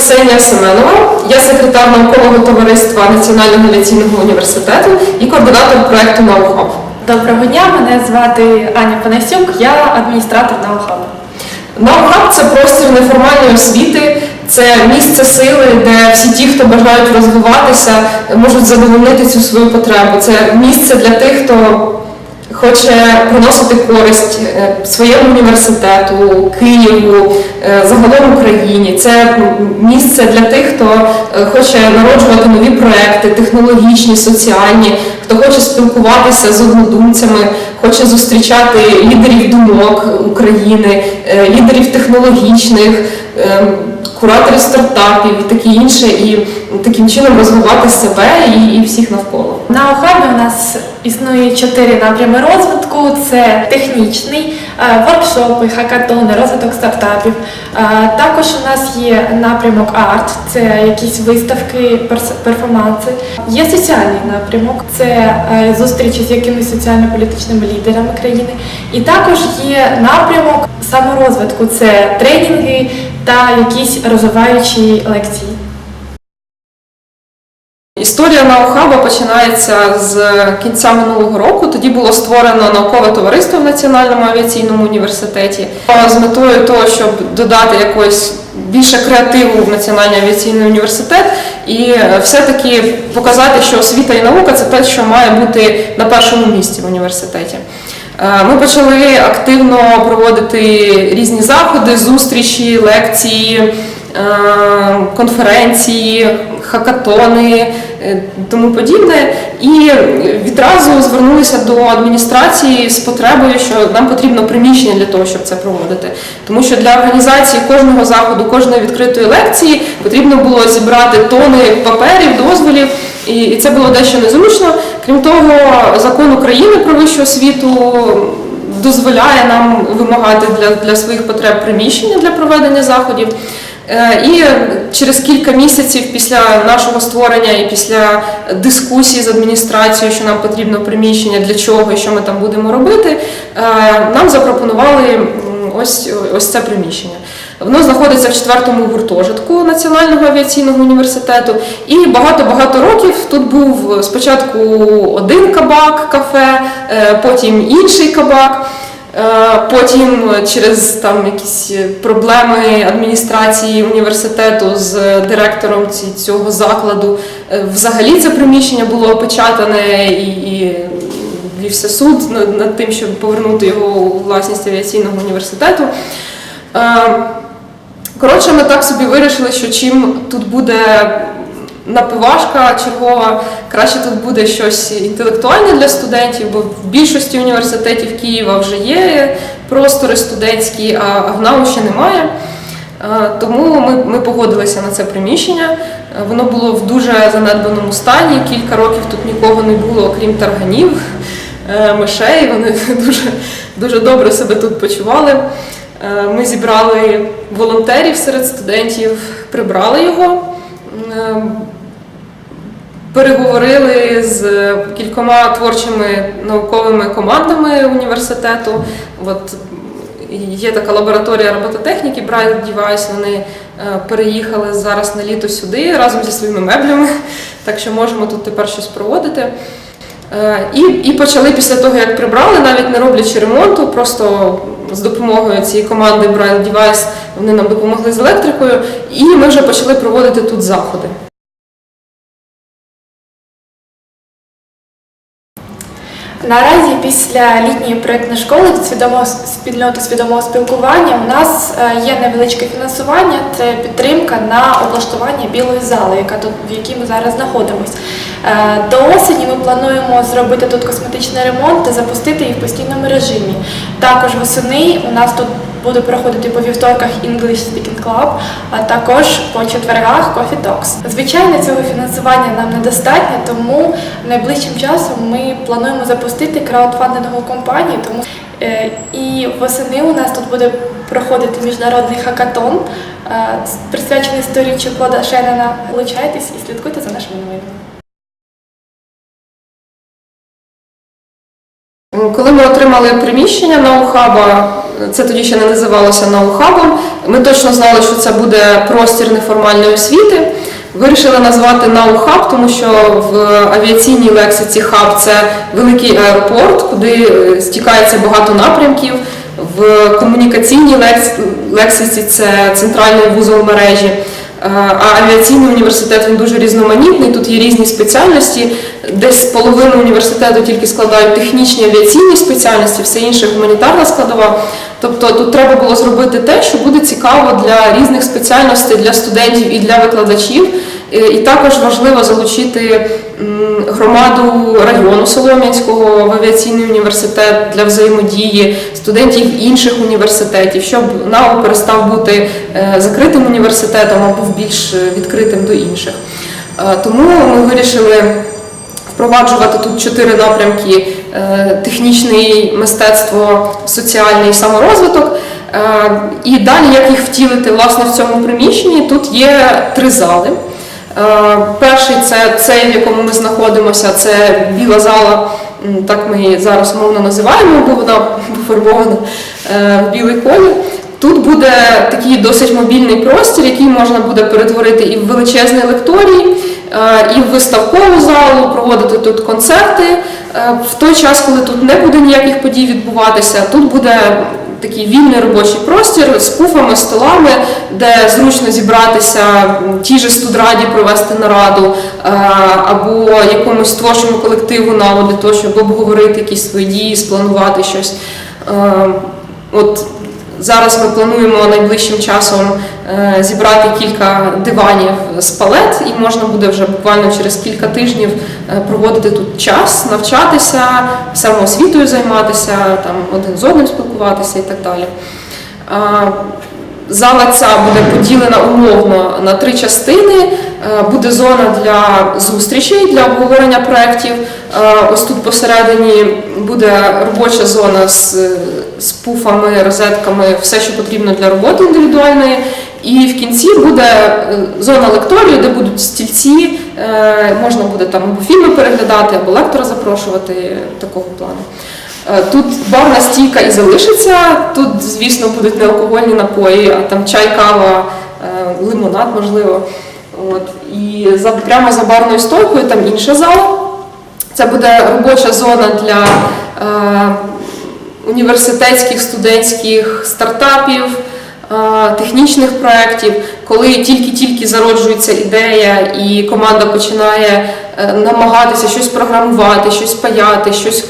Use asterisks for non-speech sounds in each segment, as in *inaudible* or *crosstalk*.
Ксенія Семенова, я секретар наукового товариства Національного авіаційного університету і координатор проекту «Наухаб». Доброго дня, мене звати Аня Панасюк, я адміністратор Наухабу. Наухаб це простір неформальної освіти, це місце сили, де всі ті, хто бажають розвиватися, можуть задовольнити цю свою потребу. Це місце для тих, хто хоче приносити користь е, своєму університету, Києву, е, загалом Україні. Це місце для тих, хто е, хоче народжувати нові проекти, технологічні, соціальні, хто хоче спілкуватися з однодумцями, хоче зустрічати лідерів думок України, лідерів технологічних. Кураторів стартапів і таке інше, і таким чином розвивати себе і всіх навколо. На Охабі у нас існує чотири напрями розвитку: це технічний, е, воркшопи, хакатони, розвиток стартапів. Е, Також у нас є напрямок арт, це якісь виставки, перформанси. Є соціальний напрямок, це е, зустрічі з якимись соціально-політичними лідерами країни. І також є напрямок саморозвитку, це тренінги та якісь розвиваючі лекції. Історія Наухаба починається з кінця минулого року. Тоді було створено наукове товариство в Національному авіаційному університеті з метою того, щоб додати якось більше креативу в Національний авіаційний університет і е, все-таки показати, що освіта і наука це те, що має бути на першому місці в університеті. Е, Ми почали активно проводити різні заходи, зустрічі, лекції, е, конференції, хакатони, е, тому подібне. І відразу звернулися до адміністрації з потребою, що нам потрібно приміщення для того, щоб це проводити. Тому що для організації кожного заходу, кожної відкритої лекції потрібно було зібрати тони паперів, дозволів, і це було дещо незручно. Крім того, закон України про вищу освіту дозволяє нам вимагати для, для своїх потреб приміщення для проведення заходів. Е, І через кілька місяців після нашого створення і після дискусії з адміністрацією, що нам потрібно приміщення для чого і що ми там будемо робити, е, нам запропонували ось, ось це приміщення. Воно знаходиться в четвертому гуртожитку Національного авіаційного університету. І багато-багато років тут був спочатку один кабак, кафе, е, потім інший кабак. Е, Потім через там якісь проблеми адміністрації університету з директором цього закладу е, взагалі це приміщення було опечатане і, і вівся суд над, над тим, щоб повернути його у власність авіаційного університету. Е, Коротше, ми так собі вирішили, що чим тут буде напивашка чергова, краще тут буде щось інтелектуальне для студентів, бо в більшості університетів Києва вже є простори студентські, а в НАУ ще немає. Тому ми, ми погодилися на це приміщення. Воно було в дуже занедбаному стані. Кілька років тут нікого не було, окрім тарганів, е, мишей. Вони *laughs* дуже, дуже добре себе тут почували. Е, Ми зібрали волонтерів серед студентів, прибрали його, е, переговорили з кількома творчими науковими командами університету. От є така лабораторія робототехніки Bright Device, Вони е, переїхали зараз на літо сюди разом зі своїми меблями, *laughs* так що можемо тут тепер щось проводити. Е, І, і почали після того, як прибрали, навіть не роблячи ремонту, просто з допомогою цієї команди Bright Device вони нам допомогли з електрикою, і ми вже почали проводити тут заходи. Наразі після літньої проєктної школи свідомого спільноти свідомого спілкування у нас е, є невеличке фінансування. Це підтримка на облаштування білої зали, яка тут в якій ми зараз знаходимося. До осені ми плануємо зробити тут косметичний ремонт та запустити її в постійному режимі. Також восени у нас тут буде проходити по вівторках English Speaking Club, а також по четвергах Coffee Talks. Звичайно, цього фінансування нам недостатньо, тому найближчим часом ми плануємо запустити краудфандингову компанію. Тому е, і восени у нас тут буде проходити міжнародний хакатон, е, присвячений сторіччю Клода Шеннона. Долучайтесь і слідкуйте за нашими новинами. Коли ми отримали приміщення ноу-хаба, це тоді ще не називалося ноу-хабом, ми точно знали, що це буде простір неформальної освіти. Вирішили назвати ноу-хаб, тому що в авіаційній лексиці хаб це великий аеропорт, куди е, стікається багато напрямків. В комунікаційній лексиці це центральний вузол мережі. Е, А авіаційний університет він дуже різноманітний. Тут є різні спеціальності. Десь половину університету тільки складають технічні авіаційні спеціальності, все інше гуманітарна складова. Тобто тут треба було зробити те, що буде цікаво для різних спеціальностей, для студентів і для викладачів. Е, І також важливо залучити громаду району Солом'янського в авіаційний університет для взаємодії студентів інших університетів, щоб НАУ перестав бути е, закритим університетом або був більш е, відкритим до інших. Е, Тому ми вирішили впроваджувати тут чотири напрямки: технічний мистецтво, соціальний саморозвиток. І далі, як їх втілити власне в цьому приміщенні, тут є три зали. Е, Перший це цей, в якому ми знаходимося, це біла зала, так ми її зараз мовно називаємо, бо вона пофарбована е, в білий колір. Тут буде такий досить мобільний простір, який можна буде перетворити і в величезний лекторій, е, і в виставкову залу, проводити тут концерти. В той час, коли тут не буде ніяких подій відбуватися, тут буде такий вільний робочий простір з пуфами, столами, де зручно зібратися ті же студраді провести нараду е, або якомусь творчому колективу для того, щоб обговорити якісь свої дії, спланувати щось. Е, От зараз ми плануємо найближчим часом е, зібрати кілька диванів з палет, і можна буде вже буквально через кілька тижнів е, проводити тут час, навчатися, самоосвітою займатися, там один з одним спілкуватися і так далі. Зала ця буде поділена умовно на три частини. Е, Буде зона для зустрічей, для обговорення проєктів. Ось тут посередині буде робоча зона з, з пуфами, розетками, все, що потрібно для роботи індивідуальної. І в кінці буде е, зона лекторії, де будуть стільці, е, можна буде там або фільми переглядати, або лектора запрошувати такого плану. Е, Тут барна стійка і залишиться. Тут, звісно, будуть не алкогольні напої, а там чай, кава, лимонад, можливо. От. І за, прямо за барною стойкою там інша зала. Це буде робоча зона для університетських студентських стартапів, е, технічних проєктів, коли тільки-тільки зароджується ідея і команда починає е, намагатися щось програмувати, щось паяти, щось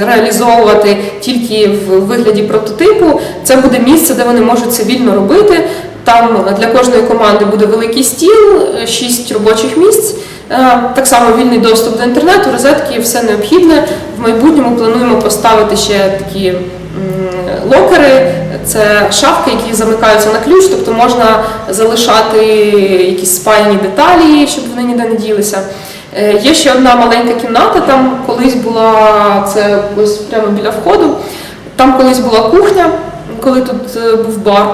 реалізовувати тільки в вигляді прототипу. Це буде місце, де вони можуть це вільно робити. Там для кожної команди буде великий стіл, е, шість робочих місць. Е, Так само вільний доступ до інтернету, розетки, все необхідне. В майбутньому плануємо поставити ще такі локери. Це шафки, які замикаються на ключ, тобто можна залишати якісь спальні деталі, щоб вони ніде не ділися. Е, Є ще одна маленька кімната, там колись була це ось прямо біля входу. Там колись була кухня, коли тут е, був бар.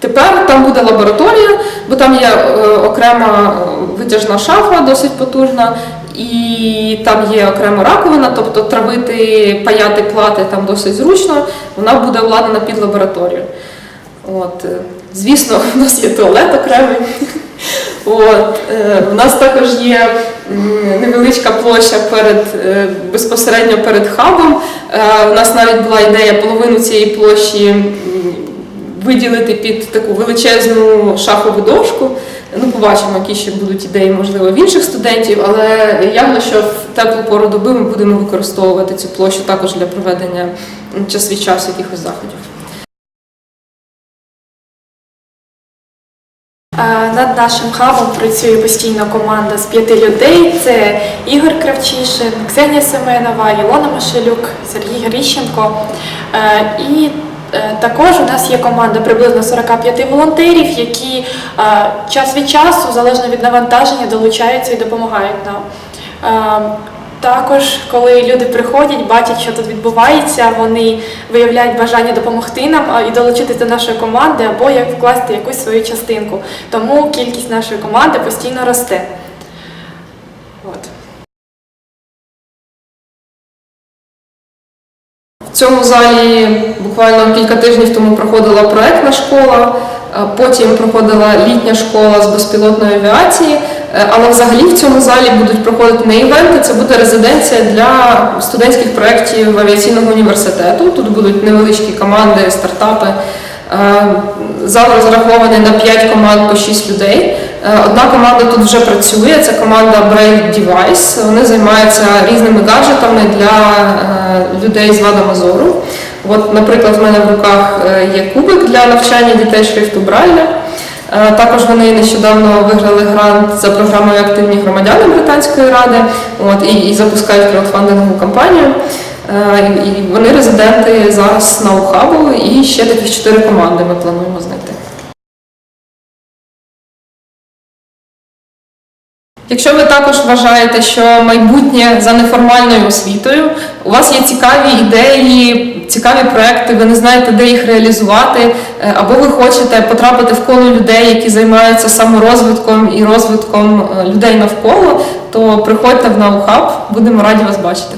Тепер там буде лабораторія, бо там є е, окрема е, витяжна шафа, досить потужна, і там є окрема раковина, тобто травити, паяти плати там досить зручно. Вона буде обладнана під лабораторію. От, е, звісно, *laughs* у нас є туалет окремий. От, у нас також є невеличка площа перед, безпосередньо перед хабом. У нас навіть була ідея половину цієї площі виділити під таку величезну шахову дошку. Ну, побачимо, які ще будуть ідеї, можливо, в інших студентів, але явно, що в теплу пору доби ми будемо використовувати цю площу також для проведення час від часу якихось заходів. Е, Над нашим хабом працює постійно команда з п'яти людей. Це Ігор Кравчишин, Ксенія Семенова, Ілона Машелюк, Сергій Гріщенко. Е, І також у нас є команда приблизно 45 волонтерів, які е, час від часу, залежно від навантаження, долучаються і допомагають нам. Е, Також, коли люди приходять, бачать, що тут відбувається, вони виявляють бажання допомогти нам і долучитись до нашої команди або як вкласти якусь свою частинку. Тому кількість нашої команди постійно росте. От. В цьому залі буквально кілька тижнів тому проходила проектна школа, е, потім проходила літня школа з безпілотної авіації. Е, Але взагалі в цьому залі будуть проходити не івенти, це буде резиденція для студентських проєктів авіаційного університету. Тут будуть невеличкі команди, стартапи. Е, Зал розрахований на 5 команд по 6 людей. Е, Одна команда тут вже працює, це команда Brave Device. Вони займаються різними гаджетами для е, людей з вадами зору. От, наприклад, в мене в руках е, є кубик для навчання дітей шрифту Брайля. Також вони нещодавно виграли грант за програмою Активні громадяни Британської ради от, і, і запускають краудфандингову кампанію. І вони резиденти зараз на Ухабу і ще таких чотири команди ми плануємо Якщо ви також вважаєте, що майбутнє за неформальною освітою, у вас є цікаві ідеї, цікаві проекти, ви не знаєте, де їх реалізувати, е, або ви хочете потрапити в коло людей, які займаються саморозвитком і розвитком е, людей навколо, то приходьте в Наухаб, будемо раді вас бачити.